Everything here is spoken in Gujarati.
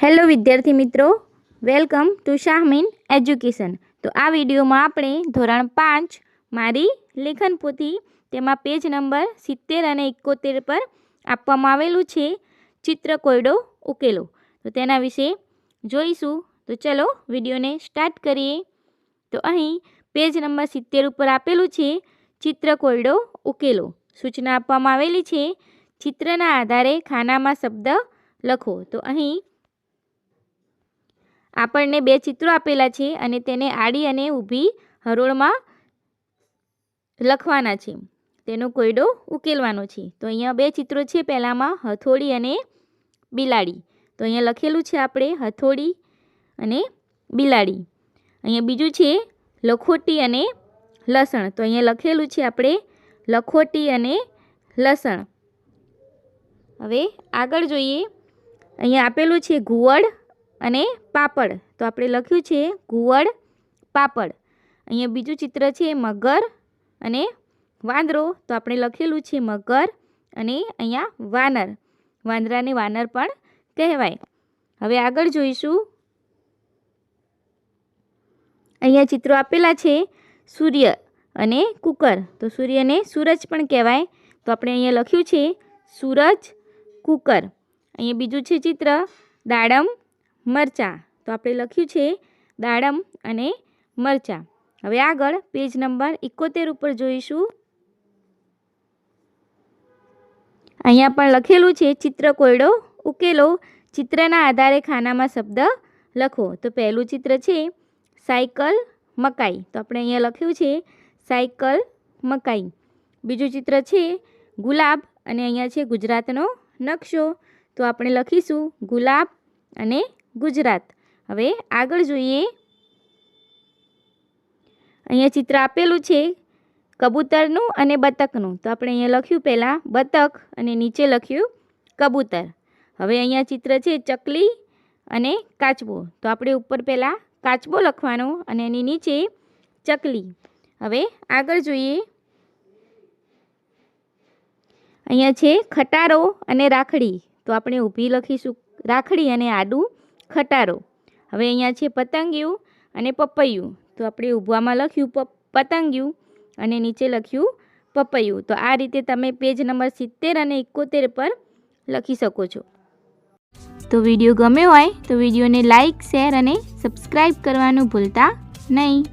હેલો વિદ્યાર્થી મિત્રો, વેલકમ ટુ શાહમીન એજ્યુકેશન. તો આ વિડીયોમાં આપણે ધોરણ પાંચ મારી લેખન પોથી, તેમાં પેજ નંબર સિત્તેર અને એકોતેર પર આપવામાં આવેલું છે ચિત્ર કોયડો ઉકેલો. તો તેના વિશે જોઈશું. તો ચલો વિડીયોને સ્ટાર્ટ કરીએ. તો અહીં પેજ નંબર સિત્તેર ઉપર આપેલું છે ચિત્ર કોયડો ઉકેલો. સૂચના આપવામાં આવેલી છે, ચિત્રના આધારે ખાનામાં શબ્દ લખો. તો અહીં આપણને બે ચિત્રો આપેલા છે અને તેને આડી અને ઊભી હરોળમાં લખવાના છે. તેનો કોયડો ઉકેલવાનો છે. તો અહીંયા બે ચિત્રો છે. પહેલાંમાં હથોડી અને બિલાડી. તો અહીંયા લખેલું છે આપણે હથોડી અને બિલાડી. અહીંયા બીજું છે લખોટી અને લસણ. તો અહીંયા લખેલું છે આપણે લખોટી અને લસણ. હવે આગળ જોઈએ. અહીંયા આપેલું છે ઘુવડ અને પાપડ. તો આપણે લખ્યું છે ઘુવડ, પાપડ. અહીંયા બીજું ચિત્ર છે મગર અને વાંદરો. તો આપણે લખેલું છે મગર અને અહીંયા વાનર. વાંદરાને વાનર પણ કહેવાય. હવે આગળ જોઈશું. અહીંયા ચિત્રો આપેલા છે સૂર્ય અને કુકર. તો સૂર્યને સૂરજ પણ કહેવાય. તો આપણે અહીંયા લખ્યું છે સૂરજ, કુકર. અહીંયા બીજું છે ચિત્ર દાડમ મરચાં. તો આપણે લખ્યું છે દાડમ અને મરચાં. હવે આગળ પેજ નંબર એકોતેર ઉપર જોઈશું. અહીંયા પણ લખેલું છે ચિત્ર કોયડો ઉકેલો. ચિત્રના આધારે ખાનામાં શબ્દ લખો. તો પહેલું ચિત્ર છે સાયકલ મકાઈ. તો આપણે અહીંયા લખ્યું છે સાયકલ મકાઈ. બીજું ચિત્ર છે ગુલાબ અને અહીંયા છે ગુજરાતનો નકશો. તો આપણે લખીશું ગુલાબ અને ગુજરાત. હવે આગળ જોઈએ. અહીંયા ચિત્ર આપેલું છે કબૂતરનું અને બતકનું. તો આપણે અહીંયા લખ્યું પહેલાં બતક અને નીચે લખ્યું કબૂતર. હવે અહીંયા ચિત્ર છે ચકલી અને કાચબો. તો આપણે ઉપર પહેલાં કાચબો લખવાનો અને એની નીચે ચકલી. હવે આગળ જોઈએ. અહીંયા છે ખટારો અને રાખડી. તો આપણે ઊભી લખીશું રાખડી અને આડું ખટારો. હવે અહીંયા છે પતંગિયું અને પપૈયું. તો આપણે ઊભવામાં લખ્યું પતંગિયું અને નીચે લખ્યું પપૈયું. તો આ રીતે તમે પેજ નંબર સિત્તેર અને એકોતેર પર લખી શકો છો. તો વીડિયો ગમ્યો હોય તો વિડીયોને લાઇક શેર અને સબસ્ક્રાઈબ કરવાનું ભૂલતા નહીં.